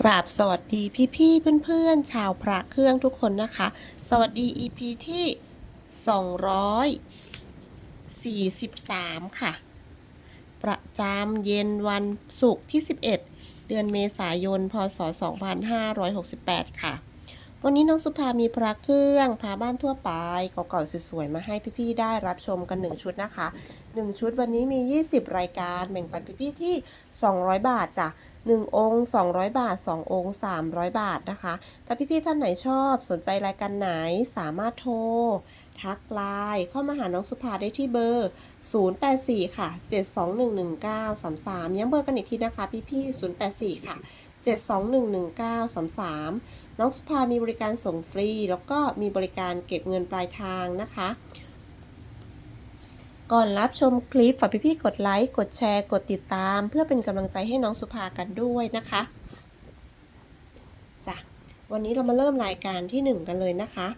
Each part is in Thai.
กราบสวัสดีพี่ๆเพื่อนๆ ชาวพระเครื่องทุกคนนะคะ สวัสดี EP ที่ 243 ค่ะ ประจำเย็นวันศุกร์ที่ 11 เดือนเมษายน พศ 2568 ค่ะ วันนี้น้องสุภามีพระเครื่องพาบ้านทั่วไปเก่าๆสวยๆมาให้พี่ๆได้รับชมกัน 1 ชุดนะคะ 1 ชุดวันนี้มี 20 รายการแบ่งปันพี่ๆที่ 200 บาทจ้ะ1องค์ 200 บาท 2 องค์ 300 บาทนะคะ ถ้าพี่ๆท่านไหนชอบสนใจรายการไหนสามารถโทร ทักไลน์เข้ามาหาน้องสุภาได้ที่เบอร์ 084 ค่ะ 7211933 ย้ำเบอร์กันอีกทีนะคะพี่ๆ084 ค่ะ 7211933 น้องสุภามีบริการส่งฟรี แล้วก็มีบริการเก็บเงินปลายทางนะคะ ก่อนรับชมคลิปฝากพี่ๆกดไลค์ กดแชร์ กดติดตาม เพื่อเป็นกำลังใจให้น้องสุภากันด้วยนะคะจ้ะวันนี้เรามาเริ่มรายการที่ 1 กันเลยนะคะ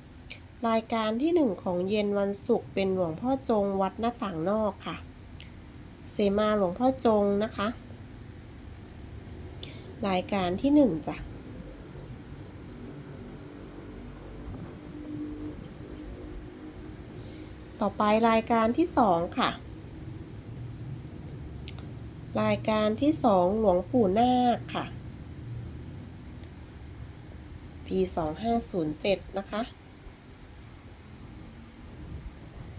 รายการที่ 1 ของเย็นวันศุกร์เป็นหลวงพ่อจงวัดหน้าต่างนอกค่ะ เสมาหลวงพ่อจงนะคะ รายการที่ 1จ้ะ ต่อไปรายการที่สองค่ะ รายการที่สองหลวงปู่นาคค่ะ ปี 2507 นะคะ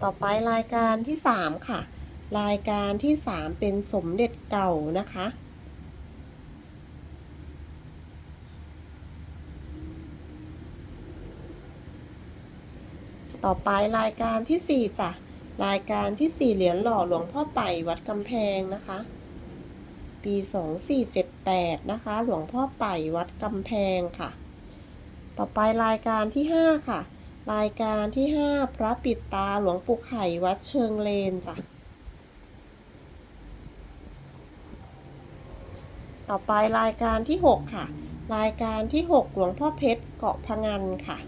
ต่อไปรายการที่สามค่ะ รายการที่สามเป็นสมเด็จเก่านะคะ ต่อไปรายการที่ 4จ้ะรายการที่ 4 เหรียญหล่อหลวงพ่อไปวัดกำแพงนะคะ ปี 2478 นะคะ หลวงพ่อไปวัดกำแพงค่ะ ต่อไปรายการที่ 5 ค่ะ รายการที่ 5 พระปิดตาหลวงปู่ไข่วัดเชิงเลนจ้ะต่อไปรายการที่ 6 ค่ะ รายการที่ 6 หลวงพ่อเพชรเกาะพะงันค่ะ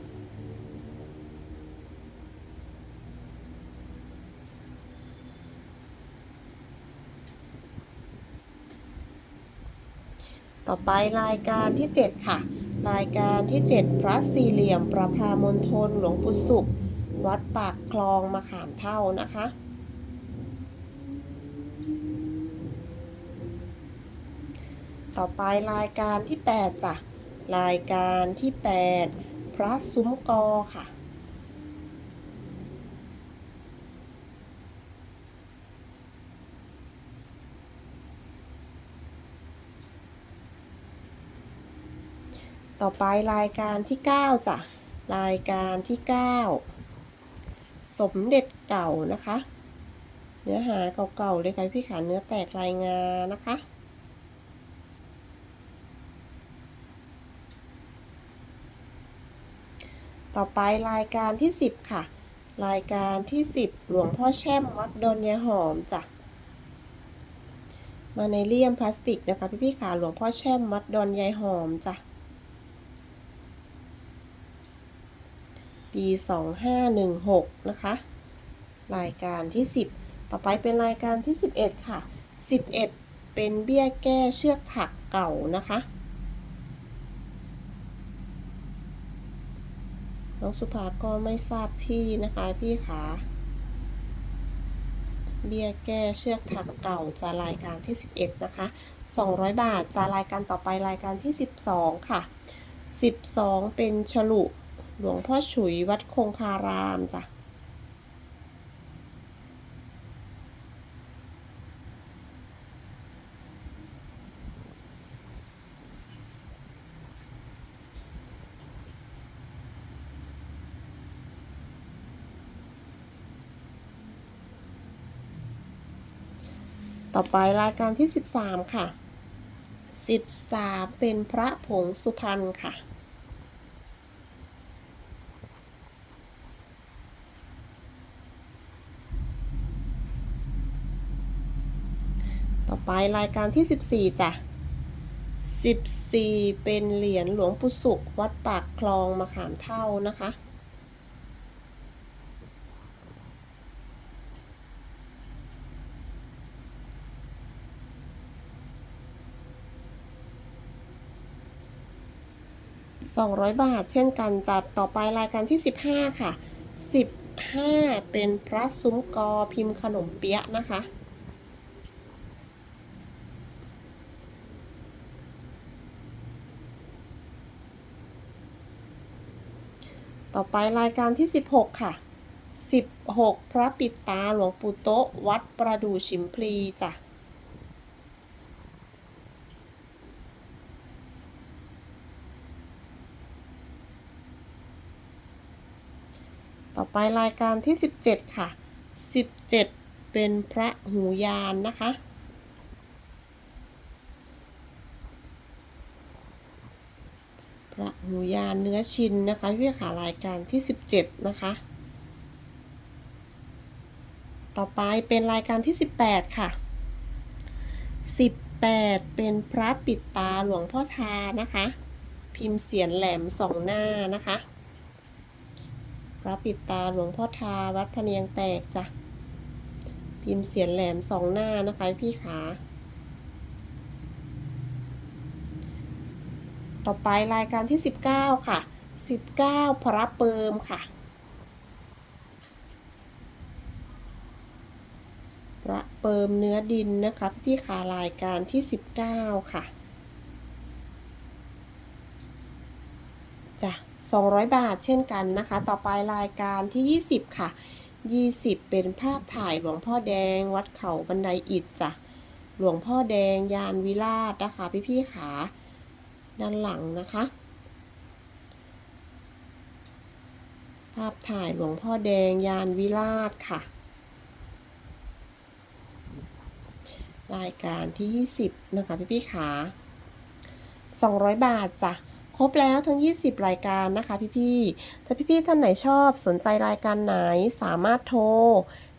ต่อไปรายการที่ 7 ค่ะ รายการที่ 7 พระสี่เหลี่ยม ประพามณฑลหลวงปู่สุข วัดปากคลองมะขามเท่านะคะต่อไปรายการที่ 8 จ้ะ รายการที่ 8 พระซุ้มกอค่ะ ต่อไปรายการที่ 9จ้ะรายการที่ 9 สมเด็จเก่านะคะ เนื้อหาเก่าๆเลยค่ะพี่ขาเนื้อแตกรายงานนะคะต่อไปรายการที่ 10 ค่ะ รายการที่ 10 หลวงพ่อแช่มวัดดอนยายหอมจ้ะมาในเลี่ยมพลาสติกนะคะพี่พี่ขาหลวงพ่อแช่มวัดดอนยายหอมจ้ะ ปี 2516 นะคะ รายการที่ 10 ต่อไปเป็นรายการที่ 11 ค่ะ 11 เป็นเบี้ยแก้เชือกถักเก่านะคะ น้องสุภาก็ไม่ทราบที่นะคะพี่ขาเบี้ยแก้เชือกถักเก่าจะรายการที่ 11 นะคะ 200 บาทจะรายการต่อไปรายการที่ 12 ค่ะ 12 เป็นฉลุ หลวงพ่อฉุยวัดคงคารามจ้ะต่อไปรายการที่ 13 ค่ะ 13 เป็นพระผงสุพรรณค่ะ ต่อไปรายการที่ 14จ้ะ14 เป็นเหรียญหลวงปู่สุข วัดปากคลองมะขามเท่านะคะต200 บาทเช่นกันจัดต่อไปรายการที่ 15 ค่ะ 15 เป็นพระซุ้มกอพิมพ์ขนมเปี๊ยะนะคะ ต่อไปรายการที่ 16 ค่ะ 16 พระปิดตาหลวงปู่โตะวัดประดู่ชิมพลีจ้ะต่อไปรายการที่ 17 ค่ะ 17 เป็นพระหูยานนะคะ พระหูยานเนื้อชินนะคะพี่ขารายการที่ 17 นะคะ ต่อไปเป็นรายการที่ 18 ค่ะ 18 เป็นพระปิดตาหลวงพ่อทานะคะ พิมพ์เสียนแหลมสองหน้านะคะ พระปิดตาหลวงพ่อทาวัดพะเนียงแตกจ้ะพิมพ์เสียนแหลมสองหน้านะคะพี่ขา ต่อไปรายการที่ 19 ค่ะ 19 พระเปิมค่ะ พระเปิมเนื้อดินนะคะ พี่ขารายการที่ 19 ค่ะจ้ะ200 บาทเช่นกันนะคะ ต่อไปรายการที่ 20 ค่ะ 20 เป็นภาพถ่ายหลวงพ่อแดงวัดเขาบันไดอิฐจ้ะหลวงพ่อแดงยานวิราชนะคะ พี่พี่ขา ด้านหลังนะคะ ภาพถ่ายหลวงพ่อแดงยานวิราชค่ะ รายการที่ 20 นะคะพี่พี่ขา 200 บาทจ้ะครบแล้วทั้ง 20 รายการนะคะพี่ๆ ถ้าพี่ๆ ท่านไหนชอบสนใจรายการไหนสามารถโทร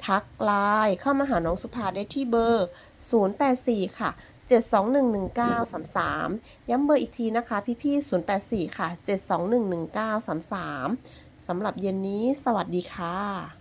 ทักไลน์เข้ามาหาน้องสุภาได้ที่เบอร์ 084 ค่ะ 7211933 ย้ำเบอร์อีกทีนะคะพี่ๆ084 ค่ะ 7211933 สำหรับเย็นนี้ สวัสดีค่ะ